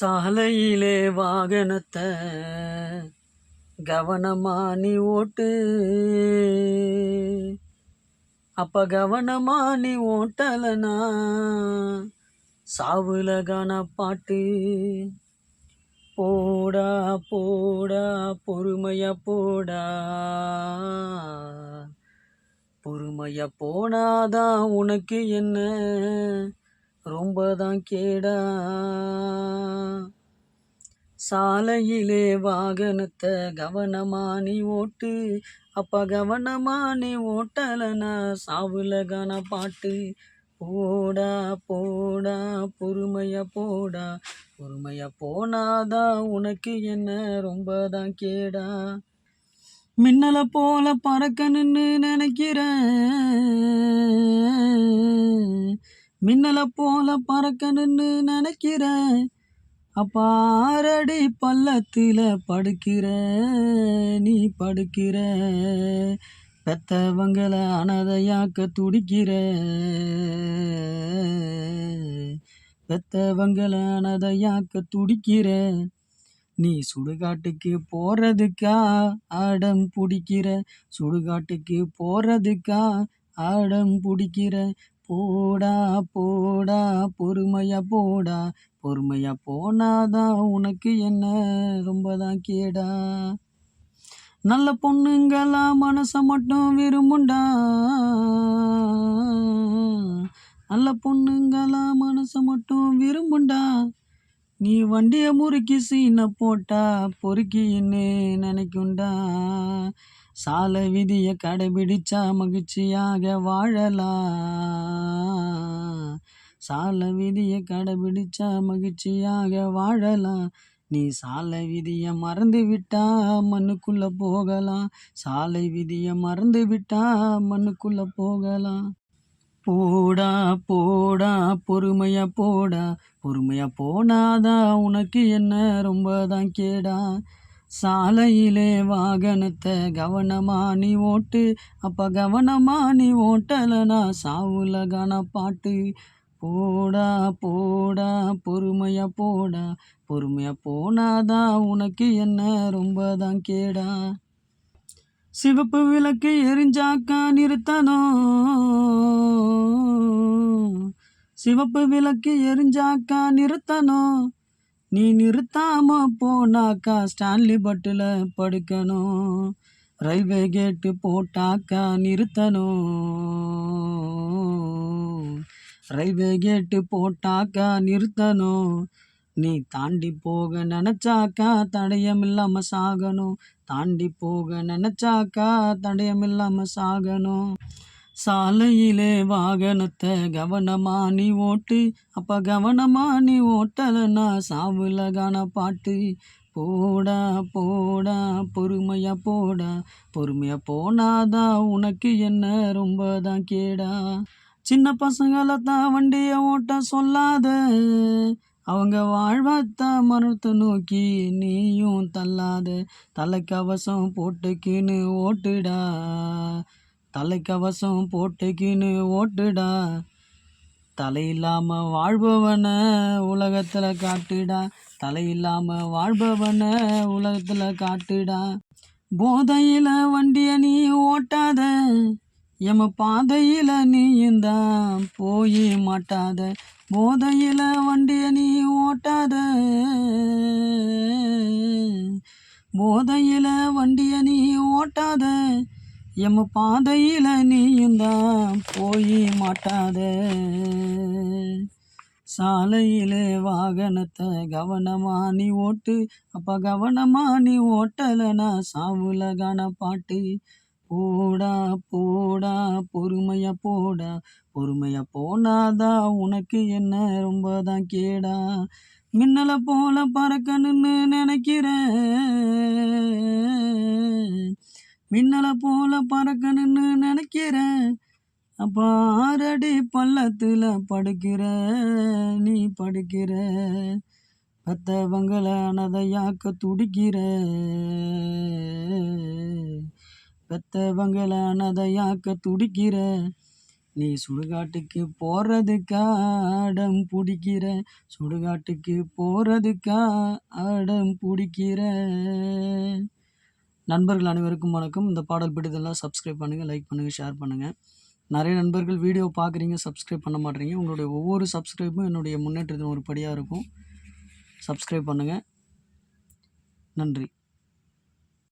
சாலையிலே வாகனத்தை கவனமா நீ ஓட்டு. அப்ப கவனமா நீ. ஓட்டலனா சாவுல கான பாட்டு போடா போடா பொறுமையா போடா. பொறுமையா போனாதான் உனக்கு என்ன? ரொம்ப தான் கேடா. சாலையிலே வாகனத்தை கவனமா நீ ஓட்டு. அப்பா கவனமா நீ ஓட்டலனா சாவுல கான பாட்டு போடா போடா பொறுமையா போடா. பொறுமையா போனாதான் உனக்கு என்ன ரொம்ப தான் கேடா. மின்னலை போல பறக்கணுன்னு நினைக்கிறேன் மின்னலை போல பறக்கணுன்னு நினைக்கிறேன் அப்பாரடி பள்ளத்தில் படுக்கிற நீ படுக்கிற. பெத்தவங்களை அனதையாக்க துடிக்கிற. பெத்தவங்களை அனதையாக்க துடிக்கிற. நீ சுடுகாட்டுக்கு போகிறதுக்கா ஆடம் பிடிக்கிற? சுடுகாட்டுக்கு போகிறதுக்கா ஆடம் பிடிக்கிற? போடா போடா பொறுமையா போடா. பொறுமையாக போனாதான் உனக்கு என்ன? ரொம்ப தான் கேடா. நல்ல பொண்ணுங்களா மனசை மட்டும் விரும்புண்டா? நல்ல பொண்ணுங்களா மனசை மட்டும் விரும்புண்டா? நீ வண்டியை முறுக்கி சீனை போட்டா பொறுக்கின்னு நினைக்குண்டா? சாலை விதியை கடைபிடிச்சா மகிழ்ச்சியாக வாழலாம். சாலை விதியை கடைபிடிச்சா மகிழ்ச்சியாக வாழலாம். நீ சாலை விதியை மறந்து விட்டா மண்ணுக்குள்ள போகலாம். சாலை விதியை மறந்து விட்டா மண்ணுக்குள்ள போகலாம். போடா போடா பொறுமையா போடா. பொறுமையா போனாதா உனக்கு என்ன ரொம்ப தான் கேடா. சாலையிலே வாகனத்தை கவனமா நீ ஓட்டு. அப்ப கவனமா நீ ஓட்டலனா சாவுல கான பாட்டு. போடா போடா பொறுமையா போடா. பொறுமையா போனாதா உனக்கு என்ன? ரொம்ப தான் கேடா. சிவப்பு விளக்கு எரிஞ்சாக்கா நிறுத்தணும் சிவப்பு விளக்கு எரிஞ்சாக்கா நிறுத்தணும் நீ நிறுத்தாம போனாக்கா ஸ்டான்லி பட்டில் படுக்கணும் ரயில்வே கேட்டு போட்டாக்கா நிறுத்தணும் ரயில்வே கேட்டு போட்டாக்கா நிறுத்தணும். நீ தாண்டி போக நினச்சாக்கா தடயம் இல்லாமல் சாகணும். தாண்டி போக நினச்சாக்கா தடயம் இல்லாமல் சாகணும். சாலையிலே வாகனத்தை கவனமா நீ ஓட்டு. அப்போ கவனமா நீ ஓட்டலைன்னா சாவுல கான பாட்டு. போடா போடா பொறுமையா போடா. பொறுமையா போனாதான் உனக்கு என்ன ரொம்ப தான் கேடா. சின்ன பசங்களை தான் வண்டியை ஓட்ட சொல்லாத. அவங்க வாழ்வத்தான் மரத்தை நோக்கி நீயும் தள்ளாத. தலைக்கவசம் போட்டுக்கின்னு ஓட்டுடா. தலைக்கவசம் போட்டுக்கின்னு ஓட்டுடா. தலையில்லாம வாழ்பவனை உலகத்துல காட்டுடா. தலையில்லாம வாழ்பவனை உலகத்துல காட்டுடா. போதையில வண்டியை நீ ஓட்டாத. எம பாதையில நீயும் தான் போய் மாட்டாத. போதையில வண்டிய நீ ஓட்டாத. போதையில வண்டிய நீ ஓட்டாத. எம்ம பாதையில நீயும் தான் போய் மாட்டாத. சாலையிலே வாகனத்தை கவனமா நீ ஓட்டு. அப்போ கவனமா நீ ஓட்டலைனா சாவுல கான பாட்டு. போடா போடா பொறுமையா போடா. பொறுமையா போனாதா உனக்கு என்ன? ரொம்ப தான் கேடா. மின்னலை போல பறக்கணும்னு நினைக்கிறேன் மின்னலை போல பறக்கணும்னு நினைக்கிறேன் அப்ப ஆறடி பள்ளத்துல படுக்கிற. நீ படுக்கிற. பத்தவங்களை அனதையாக்க துடிக்கிற. பெத்தவங்களை அனதையாக்க துடிக்கிற. நீ சுடுகாட்டுக்கு போகிறதுக்கா ஆடம் பிடிக்கிற. சுடுகாட்டுக்கு போகிறதுக்கா ஆடம் பிடிக்கிற. நண்பர்கள் அனைவருக்கும் வணக்கம். இந்த பாடல் பிடித்தெல்லாம் சப்ஸ்கிரைப் பண்ணுங்கள் லைக் பண்ணுங்கள் ஷேர் பண்ணுங்கள் நிறைய நண்பர்கள் வீடியோ பார்க்குறீங்க சப்ஸ்கிரைப் பண்ண மாட்டேறீங்க. உங்களுடைய ஒவ்வொரு சப்ஸ்கிரைப்பும் என்னுடைய முன்னேற்றத்தின் ஒரு படியாக இருக்கும். சப்ஸ்கிரைப் பண்ணுங்கள் நன்றி.